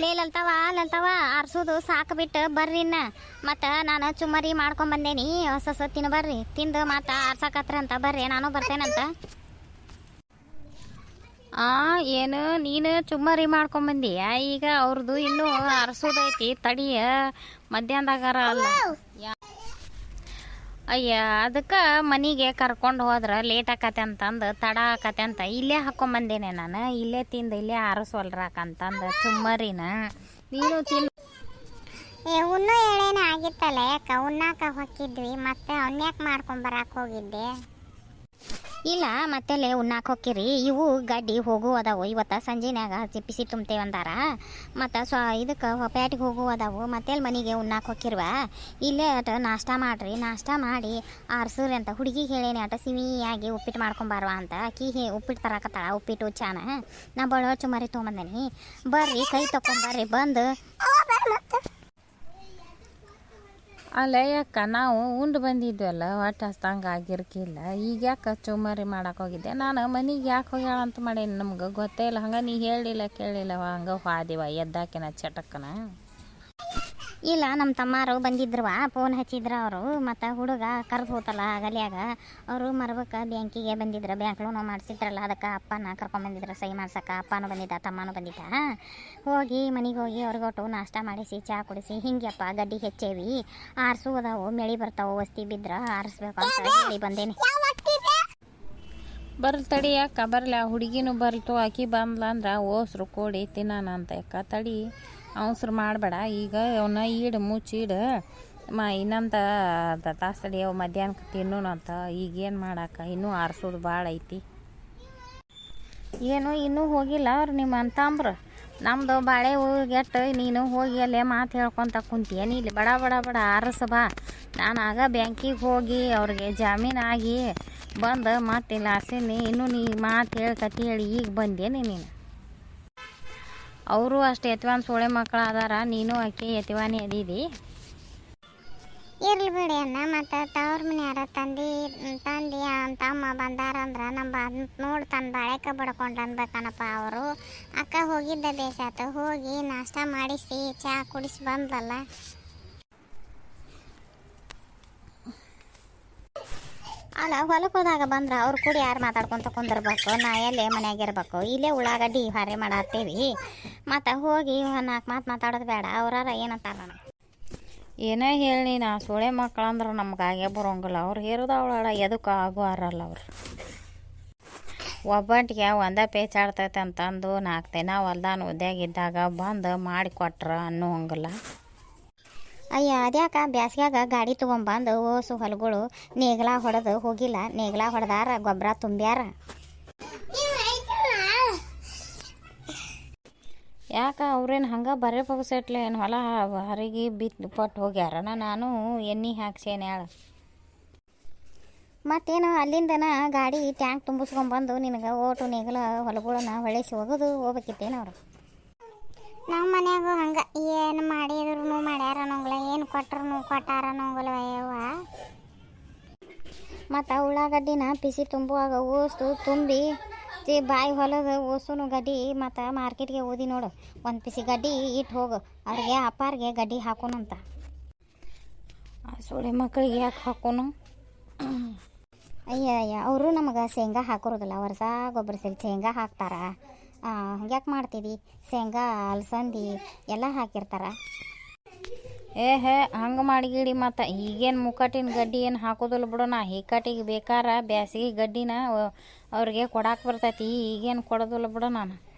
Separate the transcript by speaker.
Speaker 1: ಲೇ ಲಲ್ತವ ಲಲ್ತವ ಆರ್ಸೋದು ಸಾಕು ಬಿಟ್ಟು ಬರ್ರಿ ಇನ್ನ. ಮತ್ತು ನಾನು ಚುಮ್ಮರಿ ಮಾಡ್ಕೊಂಡ್ ಬಂದೇನಿ ಹೊಸ ಹೊಸ ತಿನ್ನು ಬರ್ರಿ. ತಿಂದು ಮತ್ತು ಆರ್ಸಕತ್ರ ಅಂತ ಬರ್ರಿ ನಾನು ಬರ್ತೇನಂತ. ಆ ಏನು ನೀನು ಚುಮ್ಮರಿ ಮಾಡ್ಕೊಂಬಂದಿ ಈಗ ಅವ್ರದ್ದು ಇನ್ನೂ ಅರಸೋದೈತಿ ತಡಿಯ. ಮಧ್ಯಾಹ್ನದಾಗಾರ ಅಲ್ಲ! ಯಾ- ಅಯ್ಯ, ಅದಕ್ಕೆ ಮನೆಗೆ ಕರ್ಕೊಂಡು ಹೋದ್ರೆ ಲೇಟ್ ಆಕತೆ ಅಂತಂದು, ತಡ ಆಕತೆ ಅಂತ ಇಲ್ಲೇ ಹಾಕೊಂಬಂದೇನೆ ನಾನು. ಇಲ್ಲೇ ತಿಂದು ಇಲ್ಲೇ ಆರಿಸೋಲ್ರಾಕಂತಂದು ಚುಮ್ಮರಿನ. ನೀನು ತಿನ್
Speaker 2: ಏ ಏಳೇನ ಆಗಿತ್ತಲ್ಲ ಯಾಕ? ಉಣ್ಣಾಕ ಹೊಕ್ಕಿದ್ವಿ, ಮತ್ತೆ ಅವನ್ಯಾಕೆ ಮಾಡ್ಕೊಂಬರಕ್ಕೆ ಹೋಗಿದ್ದೆ?
Speaker 1: ಇಲ್ಲ, ಮತ್ತೆಲ್ಲೇ ಉಣ್ಣಾಕ್ ಹೋಕ್ಕಿರಿ. ಇವು ಗಡ್ಡಿ ಹೋಗು ಅದಾವು. ಇವತ್ತು ಸಂಜೆನ್ಯಾಗ ಚಿಪ್ಪಿಸಿ ಅಂದಾರ. ಮತ್ತು ಸ್ವ, ಇದಕ್ಕೆ ಪ್ಯಾಟಿಗೆ ಹೋಗು ಅದಾವು. ಮತ್ತೆ ಮನೆಗೆ ಉಣ್ಣಾಕ್ ಹೋಕ್ಕಿರ್ವ. ಇಲ್ಲೇ ಅಟ ನಾಷ್ಟ ಮಾಡ್ರಿ. ನಾಷ್ಟ ಮಾಡಿ ಆರ್ಸ್ರಿ ಅಂತ ಹುಡುಗಿಗೆ ಹೇಳೇನಿ ಅಟ ಸಿಮಿಯಾಗಿ ಉಪ್ಪಿಟ್ಟು ಮಾಡ್ಕೊಂಬಾರ್ವ ಅಂತ. ಕಿ ಹೇ ಉಪ್ಪಿಟ್ಟು ತರಾಕತ್ತಾಳ, ಉಪ್ಪಿಟ್ಟು ಚಾನ. ನಾ ಬಡ ಚುಮರಿ ತೊಗೊಂಬಂದೇನಿ. ಬರ್ರಿ, ಕೈ ತಕೊಂಬರ್ರಿ ಬಂದು.
Speaker 3: ಅಲ್ಲ ಯಾಕ ನಾವು ಉಂಡು ಬಂದಿದ್ವಲ್ಲ ಒಟ್ಟು ಹಸ್ತಂಗೆ ಆಗಿರ್ಕಿಲ್ಲ. ಈಗ ಯಾಕೆ ಚುಮರಿ ಮಾಡಕ್ಕೆ ಹೋಗಿದ್ದೆ? ನಾನು ಮನೆಗೆ ಯಾಕೆ ಹೋಗ್ಯಾಳ ಅಂತ ಮಾಡೇನಿ ನಮ್ಗೆ ಗೊತ್ತೇ ಇಲ್ಲ. ಹಂಗೆ ನೀ ಹೇಳಿಲ್ಲ, ಕೇಳಿಲ್ಲವ, ಹಂಗೆ ಹಾದಿವ ಎದ್ದಾಕಿನ ಚಟಕ್ಕನ.
Speaker 1: ಇಲ್ಲ ನಮ್ಮ ತಮ್ಮಾರು ಬಂದಿದ್ರವ ಫೋನ್ ಹಚ್ಚಿದ್ರು ಅವರು, ಮತ್ತು ಹುಡುಗ ಕರೆದು ಹೋತಲ್ಲ ಗಲಿಯಾಗ ಅವರು ಮರ್ಬಕ್ಕೆ ಬ್ಯಾಂಕಿಗೆ ಬಂದಿದ್ರು, ಬ್ಯಾಂಕ್ ಲೋನು ಮಾಡಿಸಿದ್ರಲ್ಲ, ಅದಕ್ಕೆ ಅಪ್ಪನ ಕರ್ಕೊಂಬಂದಿದ್ರು ಸಹಿ ಮಾಡ್ಸಕ್ಕೆ ಅಪ್ಪನೂ ಬಂದಿದ್ದ, ತಮ್ಮನೂ ಬಂದಿದ್ದ. ಹೋಗಿ ಮನೆಗೆ ಹೋಗಿ ಅವ್ರಿಗೊಟ್ಟು ನಾಷ್ಟ ಮಾಡಿಸಿ ಚಹಾ ಕುಡಿಸಿ ಹಿಂಗೆಪ್ಪ ಗಡ್ಡಿ ಹೆಚ್ಚೇವಿ, ಆರಿಸು ಅದಾವು, ಮೆಳಿ ಬರ್ತಾವೆ, ವಸ್ತಿ ಬಿದ್ರೆ ಆರಿಸ್ಬೇಕು ಅಂತ ಹೇಳಿ ಬಂದೇನಿ.
Speaker 3: ಬರ್ಲಿ ತಡಿ ಯಾಕ ಬರಲಿ ಆ ಹುಡುಗಿನೂ ಬರ್ತು ಆಕಿ ಬಂದ್ಲ ಅಂದ್ರೆ ಓಸ್ರು ಕೊಡಿ ತಿನ್ನಾನ ಅಂತ ಯಾಕ ತಡಿ, ಅವಸರು ಮಾಡಬೇಡ, ಈಗ ಅವನ್ನ ಈಡು ಮುಚ್ಚಿಡು ಮ ಇನ್ನೊಂದು ತಾಸು ತಡಿ ಅವು ಮಧ್ಯಾಹ್ನಕ್ಕೆ ತಿನ್ನೋಣ ಅಂತ ಈಗೇನು ಮಾಡಾಕ ಇನ್ನೂ ಆರಿಸೋದು ಭಾಳ ಐತಿ.
Speaker 1: ಏನು, ಇನ್ನೂ ಹೋಗಿಲ್ಲ ಅವ್ರು ನಿಮ್ಮ ಅಂತಂಬ್ರು. ನಮ್ಮದು ಬಾಳೆ ಹೂಗೆಟ್ಟು ನೀನು ಹೋಗಿ ಅಲ್ಲೇ ಮಾತು ಹೇಳ್ಕೊಂತ ಕುಂತೀನಿ ಇಲ್ಲಿ ಬಡ ಬಡ ಬಡ ಆರಸ ಬಾ. ನಾನು ಆಗ ಬ್ಯಾಂಕಿಗೆ ಹೋಗಿ ಅವ್ರಿಗೆ ಜಾಮೀನು ಆಗಿ ಬಂದು ಮತ್ತೆ ಲಾಸಿನಿ ಇನ್ನೂ ನೀ ಮಾತು ಹೇಳಿ ಹೇಳಿ ಈಗ ಬಂದೇನಿ ನೀನು. ಅವರು ಅಷ್ಟು ಎತ್ವಾನ್ ಸೋಳೆ ಮಕ್ಕಳು ಅದಾರ, ನೀನು ಅಕ್ಕಿ ಎತ್ವಾನಿ ಅದೀದಿ.
Speaker 2: ಇರ್ಲಿ ಬಿಡಿ ಅಣ್ಣ, ಮತ್ತು ತವ್ರ ಮನ್ಯಾರ ತಂದಿ ತಂದಿ ಅಂತ ಬಂದಾರಂದ್ರ ಬಂದಾರ ಅಂದ್ರೆ ನಮ್ಮ ನೋಡಿ ತನ್ನ ಬಾಳೆಕ ಬಡ್ಕೊಂಡು ಅನ್ಬೇಕನಪ್ಪ ಅವರು. ಅಕ್ಕ ಹೋಗಿದ್ದ ಬೇಸಾತು ಹೋಗಿ ನಾಷ್ಟ ಮಾಡಿಸಿ ಚಹಾ ಕುಡಿಸಿ ಬಂದಲ್ಲ
Speaker 1: ಅಲ್ಲ ಹೊಲಕ್ಕೆ ಹೋದಾಗ ಬಂದ್ರೆ ಅವ್ರು ಕೂಡಿ ಯಾರು ಮಾತಾಡ್ಕೊಂತ ಕುಂದಿರ್ಬೇಕು? ನಾ ಎಲ್ಲೇ ಮನೆಯಾಗಿರ್ಬೇಕು ಇಲ್ಲೇ ಉಳ್ಳಾಗಡ್ಡಿ ಹಾರಿ ಮಾಡತ್ತೀವಿ. ಮತ್ತು ಹೋಗಿ ನಾಲ್ಕು ಮಾತು ಮಾತಾಡೋದು ಬೇಡ. ಅವ್ರಾರ ಏನಂತಾರ?
Speaker 3: ಏನೇ ಹೇಳಿ ನಾ ಸೋಳೆ ಮಕ್ಕಳಂದ್ರೆ ನಮ್ಗೆ ಆಗೇ ಬರೋಂಗಿಲ್ಲ. ಅವ್ರು ಹೇರೋದವಳ ಎದಕ್ಕೆ ಆಗುವಾರಲ್ಲ ಅವ್ರು. ಒಬ್ಬಂಟಿಗೆ ಒಂದೇ ಪೇಚಾಡ್ತೈತೆ ಅಂತಂದು ನಾಲ್ಕು ದಿನ ಹೊಲ್ದಾನ ಉದ್ಯಾಗಿದ್ದಾಗ ಬಂದು ಮಾಡಿ ಕೊಟ್ರ ಅನ್ನೋ ಹಂಗಿಲ್ಲ
Speaker 1: ಅಯ್ಯ, ಅದ್ಯಾಕ ಬ್ಯಾಸ್ಗ್ಯಾಗ ಗಾಡಿ ತೊಗೊಂಬಂದು ಓಸು ಹೊಲಗಳು ನೇಗ್ಲ ಹೊಡೆದು ಹೋಗಿಲ್ಲ. ನೇಗ್ಲ ಹೊಡೆದಾರ ಗೊಬ್ಬರ ತುಂಬ್ಯಾರ
Speaker 3: ಯಾಕ ಅವ್ರೇನು ಹಂಗೆ ಬರೇ ಪಗಸೆಟ್ಲೆ ಏನು ಹೊಲ ಹರಿಗೆ ಬಿತ್ತು ಪಟ್ಟು ಹೋಗ್ಯಾರನ ನಾನು ಎಣ್ಣೆ ಹಾಕ್ಸೇನೆ ಹೇಳ
Speaker 1: ಮತ್ತೇನು ಅಲ್ಲಿಂದನ ಗಾಡಿ ಟ್ಯಾಂಕ್ ತುಂಬಿಸ್ಕೊಂಬಂದು ನಿನಗೆ ಓಟು ನೇಗಲ ಹೊಲಗಳನ್ನ ಹೊಳೆಸಿ ಹೋಗೋದು ಹೋಗ್ಬೇಕಿತ್ತೇನು ಅವರು?
Speaker 2: ನಮ್ಮ ಮನ್ಯಾಗ ಹಂಗೆ ಏನು ಮಾಡಿದ್ರು ಮಾಡ್ಯಾರ ಅನ್ನೋಂಗಿಲ್ಲ ಏನು ಕೊಟ್ಟರು ಕೊಟ್ಟಾರ ನೋಂಗಲ
Speaker 1: ಮತ್ತು ಉಳ್ಳಾಗಡ್ಡಿನ ಬಿಸಿ ತುಂಬುವಾಗ ಓಸ್ತು ತುಂಬಿ ತಿ ಬಾಯಿ ಹೊಲದ ಓಸುನು ಗಡ್ಡಿ ಮತ್ತು ಮಾರ್ಕೆಟ್ಗೆ ಓದಿ ನೋಡು. ಒಂದು ಪಿಸಿ ಗಡ್ಡಿ ಇಟ್ಟು ಹೋಗು. ಅವ್ರಿಗೆ ಅಪ್ಪಾರಿಗೆ ಗಡ್ಡಿ ಹಾಕೋಣಂತ
Speaker 3: ಸೋಳೆ ಮಕ್ಕಳಿಗೆ ಯಾಕೆ ಹಾಕೋನು?
Speaker 1: ಅಯ್ಯ ಅಯ್ಯ ಅವರು ನಮಗೆ ಶೇಂಗಾ ಹಾಕಿರೋದಿಲ್ಲ. ವರ್ಷ ಗೊಬ್ಬರ ಸೇರಿ ಶೇಂಗಾ ಹಾಕ್ತಾರ. ಹಂಗ್ಯಾಕೆ ಮಾಡ್ತೀವಿ ಶೇಂಗಾ ಅಲಸಂದಿ ಎಲ್ಲ ಹಾಕಿರ್ತಾರ.
Speaker 3: ಏ ಹೇ, ಹಂಗೆ ಮಾಡಿಗಿಡಿ ಮತ್ತು. ಈಗೇನು ಮುಕ್ಕಟಿನ ಗಡ್ಡಿ ಏನು ಹಾಕೋದಿಲ್ಲ ಬಿಡು ನಾ. ಹಿಕ್ಕಟ್ಟಿಗೆ ಬೇಕಾರ ಬ್ಯಾಸಿಗೆ ಗಡ್ಡಿನ ಅವ್- ಅವ್ರಿಗೆ ಕೊಡಕ್ಕೆ ಬರ್ತೈತಿ. ಈಗೇನು ಕೊಡೋದಿಲ್ಲ ಬಿಡು ನಾನು.